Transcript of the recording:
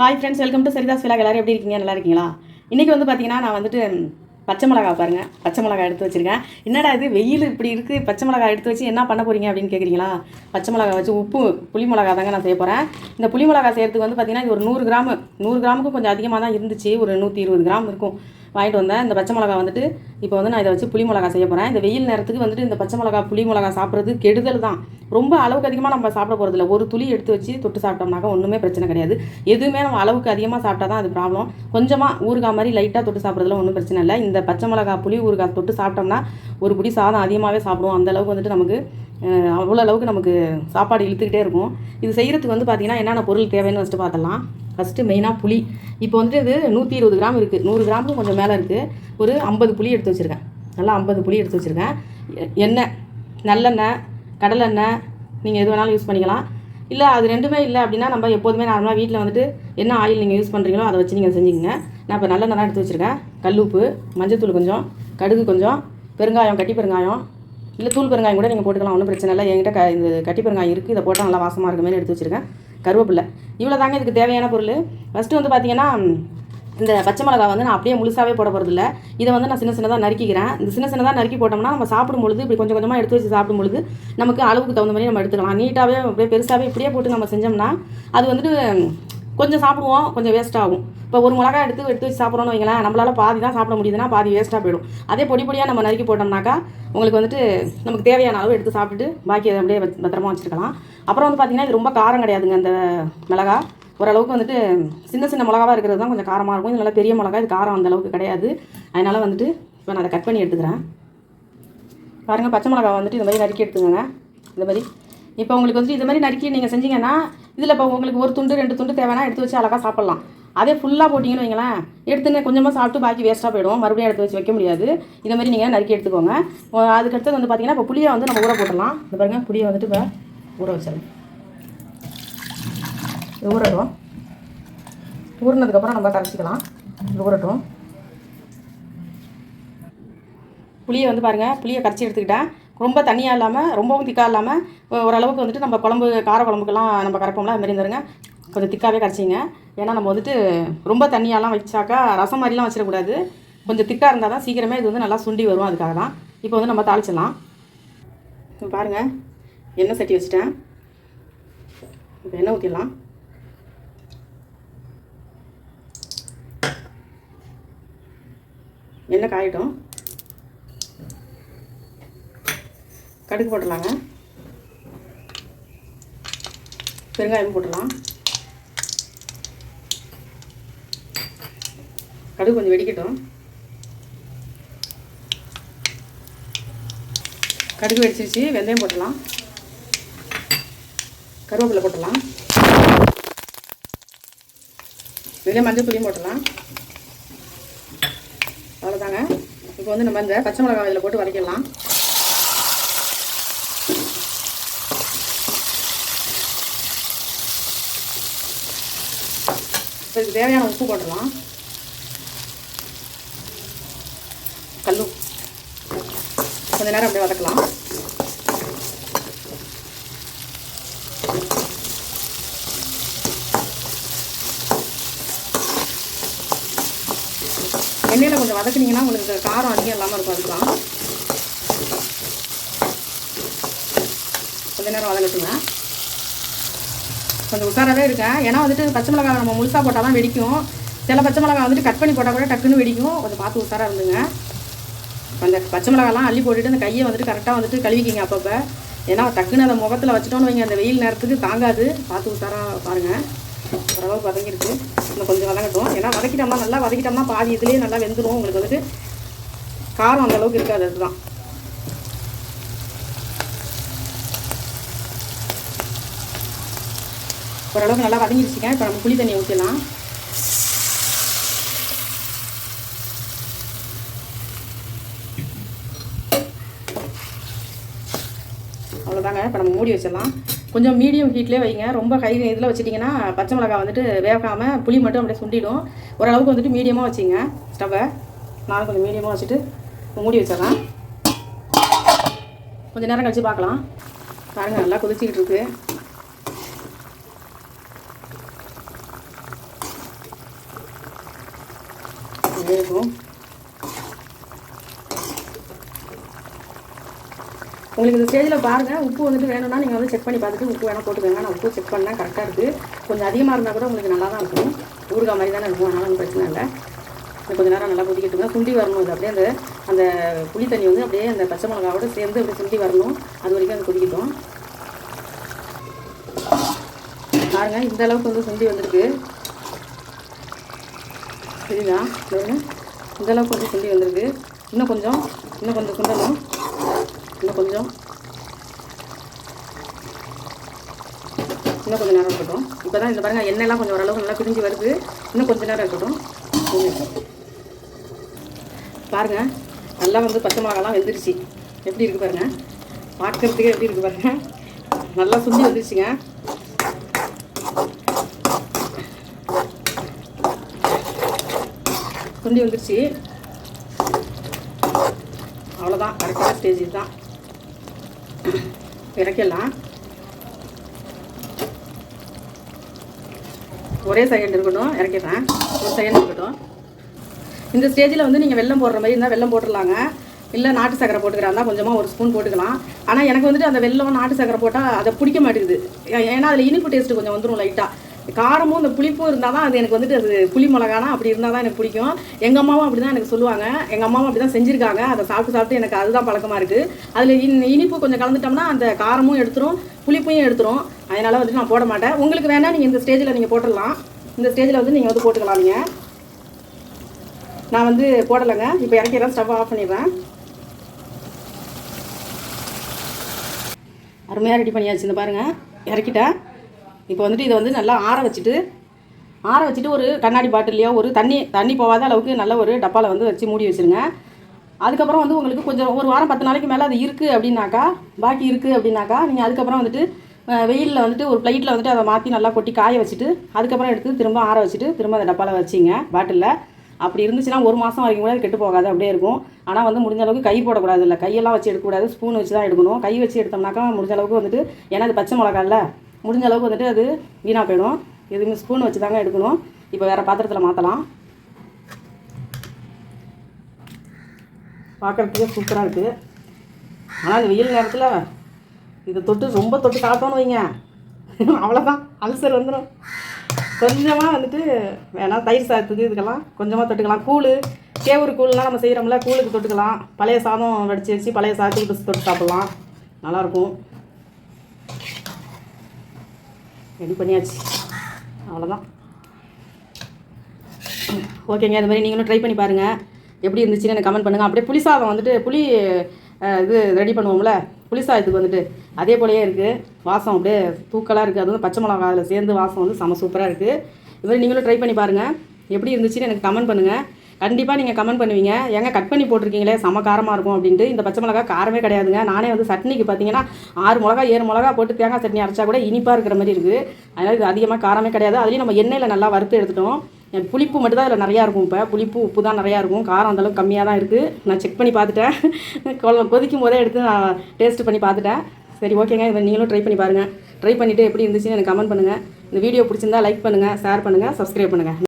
Hi friends welcome to சரிதாஸ் விழா எல்லாரும் எப்படி இருக்கீங்க? நல்லா இருக்கீங்களா? இன்றைக்கி வந்து பார்த்தீங்கன்னா நான் வந்துட்டு பச்சை மிளகா பாருங்க. பச்சை மிளகா எடுத்து வச்சுருக்கேன். என்னடா இது? வெயில் இப்படி இருக்குது பச்சை மிளகா எடுத்து வச்சு என்ன பண்ண போகிறீங்க அப்படின்னு கேட்குறீங்களா பச்சை மிளகா வச்சு உப்பு புளி மிளகா தாங்க நான் செய்ய போகிறேன் இந்த புளி மிளகா செய்கிறதுக்கு வந்து பார்த்தீங்கன்னா இது ஒரு நூறு கிராம். நூறு கிராமுக்கும் கொஞ்சம் அதிகமாக தான் இருந்துச்சு. ஒரு நூற்றி இருபது கிராம் இருக்கும். வாங்கிட்டு வந்தேன். இந்த பச்சை மிளகா வந்துட்டு இப்போ வந்து நான் இதை வச்சு புளி மிளகா செய்ய போகிறேன் இந்த வெயில் நேரத்துக்கு வந்துட்டு இந்த பச்சை மிளகா புளி மிளகா சாப்பிட்றது கெடுதல் தான். ரொம்ப அளவுக்கு அதிகமாக நம்ம சாப்பிட போகிறதில்ல ஒரு துளி எடுத்து வச்சு தொட்டு சாப்பிட்டோம்னாக்கா ஒன்றுமே பிரச்சனை கிடையாது. எதுவுமே நம்ம அளவுக்கு அதிகமாக சாப்பிட்டா தான் அது ப்ராப்ளம் கொஞ்சமாக ஊறுகாய் மாதிரி லைட்டாக தொட்டு சாப்பிட்றதுல ஒன்றும் பிரச்சனை இல்லை. இந்த பச்சை மிளகா புளி ஊறுகாய் தொட்டு சாப்பிட்டோம்னா ஒரு பிடி சாதம் அதிகமாகவே சாப்பிடுவோம். அந்த அளவுக்கு வந்துட்டு நமக்கு அவ்வளோ அளவுக்கு நமக்கு சாப்பாடு இழுத்துக்கிட்டே இருக்கும். இது செய்கிறதுக்கு வந்து பார்த்திங்கன்னா என்னென்ன பொருள் தேவைன்னு ஃபஸ்ட்டு பார்த்தலாம் ஃபஸ்ட்டு மெயினாக புளி. இப்போ வந்துட்டு இது நூற்றி இருபது கிராம் இருக்குது நூறு கிராமுக்கு கொஞ்சம் மேலே இருக்குது ஒரு ஐம்பது புளி எடுத்து வச்சுருக்கேன். நல்லா ஐம்பது புளி எடுத்து வச்சுருக்கேன். எண்ணெய் நல்லெண்ணெய் கடலெண்ணெய் நீங்கள் எது வேணாலும் யூஸ் பண்ணிக்கலாம். இல்லை அது ரெண்டுமே இல்லை அப்படின்னா நம்ம எப்போதுமே நார்மலாக வீட்டில் வந்துட்டு என்ன ஆயில் நீங்கள் யூஸ் பண்ணுறீங்களோ அதை வச்சு நீங்கள் செஞ்சுக்கங்க. நான் இப்போ நல்ல நல்லா எடுத்து வச்சுருக்கேன். கல்லுப்பு மஞ்சத்தூள் கொஞ்சம் கடுகு கொஞ்சம் பெருங்காயம் கட்டி பெருங்காயம். இல்லை தூள் பெருங்காயம் கூட நீங்கள் போட்டுக்கலாம் ஒன்றும் பிரச்சனை இல்லை. என்கிட்ட க இந்த கட்டி பெருங்காயம் இருக்குது இதை போட்டால் நல்லா வாசமாக இருக்குமேனு எடுத்து வச்சுருக்கேன். கருவேப்பிலை. இவ்வளோ தாங்க இதுக்கு தேவையான பொருள். ஃபஸ்ட்டு வந்து பார்த்தீங்கன்னா இந்த பச்சை மிளகா வந்து நான் அப்படியே முழுசாகவே போட போகிறதில்ல இதை வந்து நான் சின்ன சின்னதாக நறுக்கிக்கிறேன். இந்த சின்ன சின்னதாக நறுக்கி போட்டோம்னா நம்ம சாப்பிடும் பொழுது இப்படி கொஞ்சம் கொஞ்சமாக எடுத்து வச்சு சாப்பிடும் பொழுது நமக்கு அளவுக்கு தகுந்த மாதிரி நம்ம எடுத்துக்கலாம். நீட்டாகவே அப்படியே பெருசாகவே இப்படியே போட்டு நம்ம செஞ்சோம்னா அது வந்துட்டு கொஞ்சம் சாப்பிடுவோம் கொஞ்சம் வேஸ்ட் ஆகும். இப்போ ஒரு மிளகா எடுத்து எடுத்து வச்சு சாப்பிட்றோன்னு வைங்களேன் நம்மளால் பாதி தான் சாப்பிட முடியுதுன்னா பாதி வேஸ்ட்டாக போயிடும். அதே பொடி பொடியாக நம்ம நறுக்கி போட்டோம்னாக்கா உங்களுக்கு வந்துட்டு நமக்கு தேவையான அளவு எடுத்து சாப்பிட்டுட்டு பாக்கி அதை அப்படியே பத்திரமா வச்சுருக்கலாம். அப்புறம் வந்து பார்த்திங்கன்னா இது ரொம்ப காரம் கிடையாதுங்க அந்த மிளகா. ஓரளவுக்கு வந்துட்டு சின்ன சின்ன மிளகாவாக இருக்கிறது தான் கொஞ்சம் காரமாக இருக்கும். இது நல்லா பெரிய மிளகா இது காரம் அந்தளவுக்கு கிடையாது. அதனால் வந்துட்டு இப்போ நான் அதை கட் பண்ணி எடுத்துக்கிறேன். பாருங்கள் பச்சை மிளகா வந்துட்டு இந்த மாதிரி நறுக்கி எடுத்துக்கோங்க. இந்த மாதிரி இப்போ உங்களுக்கு வந்துட்டு இந்த மாதிரி நறுக்கி நீங்கள் செஞ்சீங்கன்னா இதில் இப்போ உங்களுக்கு ஒரு துண்டு ரெண்டு துண்டு தேவைன்னா எடுத்து வச்சு அழகாக சாப்பிட்லாம். அதே ஃபுல்லாக போட்டிங்கன்னு வைங்களேன் எடுத்துன்னு கொஞ்சமாக சாப்பிட்டு பாக்கி வேஸ்ட்டாக போயிடும். மறுபடியும் எடுத்து வச்சு வைக்க முடியாது. இந்த மாதிரி நீங்கள் நறுக்கி எடுத்துக்கோங்க. அதுக்கடுத்தது வந்து பார்த்தீங்கன்னா இப்போ புளியை வந்து நம்ம ஊற போட்டுடலாம். இந்த பாருங்கள் புளியை வந்துட்டு இப்போ ஊற வச்சிடலாம். இது ஊறட்டும். ஊறினதுக்கப்புறம் நம்ம கரைச்சிக்கலாம். இது ஊறட்டும். புளியை வந்து பாருங்கள் புளியை கரைச்சி எடுத்துக்கிட்டேன் ரொம்ப தண்ணியாக இல்லாமல் ரொம்பவும் திக்காக இல்லாமல் ஓரளவுக்கு வந்துட்டு நம்ம குழம்பு கார குழம்புக்கெல்லாம் நம்ம கரைப்போம்ல அதுமாரி இருந்துருங்க கொஞ்சம் திக்காகவே கரைச்சிங்க. ஏன்னா நம்ம வந்துட்டு ரொம்ப தண்ணியாலாம் வச்சாக்கா ரசம் மாதிரிலாம் வச்சிடக்கூடாது. கொஞ்சம் திக்காக இருந்தால் தான் சீக்கிரமே இது வந்து நல்லா சுண்டி வரும் அதுக்காக தான். இப்போ வந்து நம்ம தாளிச்சிடலாம். இப்போ பாருங்கள் எண்ணெய் சட்டி வச்சுட்டேன். இப்போ எண்ணெய் ஊற்றிடலாம் எண்ணெய் காயட்டும். கடுகு போட்டுடலாங்க. பெருங்காயம் போட்டுடலாம். கடுகு கொஞ்சம் வெடிக்கட்டும். கடுகு வெடிச்சிருச்சு வெந்தயம் போட்டலாம் கருவேப்பிலை போட்டுடலாம். வெளியே மஞ்சள் புளியும் போட்டலாம் அவ்வளோதாங்க இப்போ வந்து நம்ம இந்த பச்சை மிளகாய் இதில் போட்டு வதக்கிடலாம். இப்போ இதுக்கு தேவையான உப்பு போட்டுடலாம். கல்லு. கொஞ்ச நேரம் அப்படியே வதக்கலாம். எண்ணெயில் கொஞ்சம் வதக்குனீங்கன்னா உங்களுக்கு காரம் அதிகம் இல்லாமல் இருக்கும் அதுக்கெலாம் கொஞ்ச நேரம் வதக்கட்டுங்க. கொஞ்சம் உஷாராகவே இருக்கேன் ஏன்னா வந்துட்டு பச்சை மிளகாய் நம்ம முழுசாக போட்டால் தான் வெடிக்கும். சில பச்சை மிளகாய் வந்துட்டு கட் பண்ணி போட்டால் கூட டக்குன்னு வெடிக்கும். கொஞ்சம் பார்த்து உஷாராக இருந்துங்க. அந்த பச்சை மிளகாலாம் அள்ளி போட்டுட்டு அந்த கையை வந்துட்டு கரெக்டாக வந்துட்டு கழுவிக்கிங்க அப்பப்போ. ஏன்னா டக்குன்னு அந்த முகத்தில் வச்சுட்டோன்னு வைங்க அந்த வெயில் நேரத்துக்கு தாங்காது. பார்த்து உஷாராக பாருங்கள் ஓரளவுக்கு வதங்கிருக்கு. இன்னும் கொஞ்சம் வதங்கட்டும். ஏன்னா வதக்கிட்டோம்னா நல்லா வதக்கிட்டோம்னா பாதி இதுலேயே நல்லா வெந்துடும் உங்களுக்கு வந்துட்டு காரம் அந்த அளவுக்கு இருக்காது அதுதான். ஓரளவுக்கு நல்லா வதங்கிருச்சுங்க. இப்போ நம்ம புளி தண்ணி ஊற்றிடலாம் அவ்வளோதாங்க இப்போ நம்ம மூடி வச்சிடலாம். கொஞ்சம் மீடியம் ஹீட்லேயே வைங்க. ரொம்ப கை இதில் வச்சிட்டிங்கன்னா பச்சை மிளகாய் வந்துட்டு வேகாமல் புளி மட்டும் அப்படியே சுண்டிடும். ஓரளவுக்கு வந்துட்டு மீடியமாக வச்சிங்க. ஸ்டவ்வை நான் கொஞ்சம் மீடியமாக வச்சுட்டு மூடி வச்சிடலாம் கொஞ்சம் நேரம் கழித்து பார்க்கலாம். பாருங்கள் நல்லா கொதிச்சிக்கிட்டு இருக்குது வேகும் உங்களுக்கு இந்த ஸ்டேஜில் பாருங்கள் உப்பு வந்துட்டு வேணும்னா நீங்கள் வந்து செக் பண்ணி பார்த்துட்டு உப்பு வேணால் போட்டுக்கோங்க. நான் உப்பு செக் பண்ணால் கரெக்டாக இருக்குது கொஞ்சம் அதிகமாக இருந்தால் கூட உங்களுக்கு நல்லா தான் இருக்கும். ஊறுகாய் மாதிரி தானே இருக்கும். அதனால் ஒன்றும் பிரச்சனை இல்லை. கொஞ்சம் நேரம் நல்லா கொதிக்கட்டுங்க சுண்டி வரணும். அது அப்படியே அந்த அந்த புளி தண்ணி வந்து அப்படியே அந்த பச்சை மிளகாவோட சேர்ந்து அப்படியே சுண்டி வரணும். அது வரைக்கும் அது கொதிக்கட்டும். பாருங்கள் இந்த அளவுக்கு வந்து சுண்டி வந்திருக்கு. சரிங்களா இந்த அளவுக்கு வந்து சுண்டி வந்திருக்கு. இன்னும் கொஞ்சம் இன்னும் கொஞ்சம் சுண்டணும். இன்னும் கொஞ்சம். இன்னும் கொஞ்சம் நேரம் இருக்கட்டும். இப்போ தான் இந்த பாருங்கள் எண்ணெய்லாம் கொஞ்சம் ஓரளவுக்கு நல்லா பிரிஞ்சு வருது. இன்னும் கொஞ்சம் நேரம் இருக்கட்டும். பாருங்க நல்லா வந்து பச்சை மிளகாலாம் வெந்துருச்சு. எப்படி இருக்குது பாருங்கள் பார்க்குறதுக்கே எப்படி இருக்குது பாருங்கள் நல்லா சுண்டி வந்துருச்சுங்க. சுண்டி வந்துருச்சு. அவ்வளோதான் கரெக்டான ஸ்டேஜ் தான் இறக்கிடலாம். ஒரே செகண்ட் இருக்கட்டும் இறக்கிடுறேன். ஒரு செகண்ட் இருக்கட்டும். இந்த ஸ்டேஜில் வந்து நீங்கள் வெள்ளம் போடுற மாதிரி இருந்தால் வெல்லம் போட்டுடலாங்க. இல்லை நாட்டு சக்கரை போட்டுக்கிறாங்க கொஞ்சமாக ஒரு ஸ்பூன் போட்டுக்கலாம். ஆனால் எனக்கு வந்துட்டு அந்த வெல்லம் நாட்டு சக்கரை போட்டால் அதை பிடிக்க மாட்டேங்குது. ஏன்னா அதில் இனிப்பு டேஸ்ட்டு கொஞ்சம் வந்துடும் லைட்டாக காரமும் இந்த புளிப்பும் இருந்தால் தான் அது எனக்கு வந்துட்டு அது புளி மிளகானா அப்படி இருந்தால் தான் எனக்கு பிடிக்கும். எங்கள் அம்மாவும் அப்படி தான் எனக்கு சொல்லுவாங்க. எங்கள் அம்மாவும் அப்படி தான் செஞ்சுருக்காங்க. அதை சாப்பிட்டு சாப்பிட்டு எனக்கு அதுதான் பழக்கமாக இருக்குது அதில் இன் இனிப்பு கொஞ்சம் கலந்துட்டோம்னா அந்த காரமும் எடுத்துரும் புளிப்பையும் எடுத்துரும். அதனால் வந்துட்டு நான் போட மாட்டேன். உங்களுக்கு வேணால் நீங்கள் இந்த ஸ்டேஜில் நீங்கள் போட்டுடலாம். இந்த ஸ்டேஜில் வந்து நீங்கள் வந்து போட்டுக்கலாம் நீங்கள் நான் வந்து போடலைங்க. இப்போ இறக்கிறேன் ஸ்டவ் ஆஃப் பண்ணிடுறேன். அருமையாக ரெடி பண்ணியாச்சு. இந்த பாருங்கள் இறக்கிட்டேன். இப்போ வந்துட்டு இதை வந்து நல்லா ஆற வச்சுட்டு ஆற வச்சுட்டு ஒரு கண்ணாடி பாட்டிலையோ ஒரு தண்ணி தண்ணி போகாத அளவுக்கு நல்ல ஒரு டப்பாவில் வந்து வச்சு மூடி வச்சுருங்க. அதுக்கப்புறம் வந்து உங்களுக்கு கொஞ்சம் ஒரு வாரம் பத்து நாளைக்கு மேலே அது இருக்குது அப்படின்னாக்கா பாக்கி இருக்குது அப்படின்னாக்கா நீங்கள் அதுக்கப்புறம் வந்துட்டு வெயிலில் வந்துட்டு ஒரு பிளேட்டில் வந்துட்டு அதை மாற்றி நல்லா கொட்டி காய வச்சுட்டு அதுக்கப்புறம் எடுத்து திரும்ப ஆற வச்சுட்டு திரும்ப அந்த டப்பாவில் வச்சிங்க பாட்டிலில். அப்படி இருந்துச்சுன்னா ஒரு மாதம் வரைக்கும் கூட அது கெட்டு போகாது அப்படியே இருக்கும். ஆனால் வந்து முடிஞ்ச அளவுக்கு கை போடக்கூடாது இல்லை கையெல்லாம் வச்சு எடுக்கக்கூடாது ஸ்பூன் வச்சு தான் எடுக்கணும். கை வச்சு எடுத்தோம்னாக்கா முடிஞ்ச அளவுக்கு வந்துட்டு ஏன்னா அது பச்சை மிளகா முடிஞ்ச அளவுக்கு வந்துட்டு அது வீணாக போயிடும். எதுவுமே ஸ்பூன் வச்சு தாங்க எடுக்கணும். இப்போ வேறு பாத்திரத்தில் மாற்றலாம் பார்க்குறதுக்கே சூப்பராக இருக்குது ஆனால் இந்த வெயில் நேரத்தில் இதை தொட்டு ரொம்ப தொட்டு சாப்பிட்டோன்னு வைங்க. அவ்வளோதான் அல்சர் வந்துடும் கொஞ்சமாக வந்துட்டு வேணால் தயிர் சாதத்துக்கு இதுக்கெல்லாம் கொஞ்சமாக தொட்டுக்கலாம். கூழ் கேவுரு கூழ்லாம் நம்ம செய்கிறோம்ல கூழுக்கு தொட்டுக்கலாம். பழைய சாதம் வடித்து வச்சு பழைய சாதத்துக்கு தொட்டு சாப்பிட்லாம். நல்லாயிருக்கும் ரெடி பண்ணியாச்சு. அவ்வளோதான் ஓகேங்க இந்த மாதிரி நீங்களும் ட்ரை பண்ணி பாருங்கள் எப்படி இருந்துச்சுன்னு எனக்கு கமெண்ட் பண்ணுங்கள் அப்படியே புளி சாதம் வந்துட்டு புளி இது ரெடி பண்ணுவோம்ல. புளி சாதத்துக்கு வந்துட்டு அதே போலயே இருக்குது வாசம் அப்படியே தூக்கலாக இருக்குது அதுவும் பச்சை மிளகா அதில் சேர்ந்து வாசம் வந்து செம சூப்பராக இருக்குது இது மாதிரி நீங்களும் ட்ரை பண்ணி பாருங்கள் எப்படி இருந்துச்சுன்னு எனக்கு கமெண்ட் பண்ணுங்கள் கண்டிப்பாக நீங்கள் கமெண்ட் பண்ணுவீங்க. ஏங்க கட் பண்ணி போட்டிருக்கீங்களே செம காரமாக இருக்கும் அப்படின்ட்டு. இந்த பச்சை மிளகா காரமே கிடையாதுங்க. நானே வந்து சட்னிக்கு பார்த்தீங்கன்னா ஆறு மிளகா ஏழு மிளகா போட்டு தேங்காய் சட்னி அரைச்சா கூட இனிப்பாக இருக்கிற மாதிரி இருக்குது. அதனால் இது அதிகமாக காரமே கிடையாது. அதுலேயும் நம்ம எண்ணெயில் நல்லா வறுத்து எடுத்துட்டோம். புளிப்பு மட்டும் தான் இதில் நிறையா இருக்கும் இப்போ. புளிப்பு உப்பு தான் நிறையா இருக்கும். காரம் அந்தளவுக்கு கம்மியாக தான் இருக்குது நான் செக் பண்ணி பார்த்துட்டேன் கொதிக்கும் போதே எடுத்து நான் டேஸ்ட் பண்ணி பார்த்துட்டேன் சரி ஓகேங்க இதை நீங்களும் ட்ரை பண்ணி பாருங்கள் ட்ரை பண்ணிவிட்டு எப்படி இருந்துச்சுன்னு எனக்கு கமெண்ட் பண்ணுங்கள் இந்த வீடியோ பிடிச்சிருந்தா லைக் பண்ணுங்கள் ஷேர் பண்ணுங்கள் சப்ஸ்கிரைப் பண்ணுங்கள்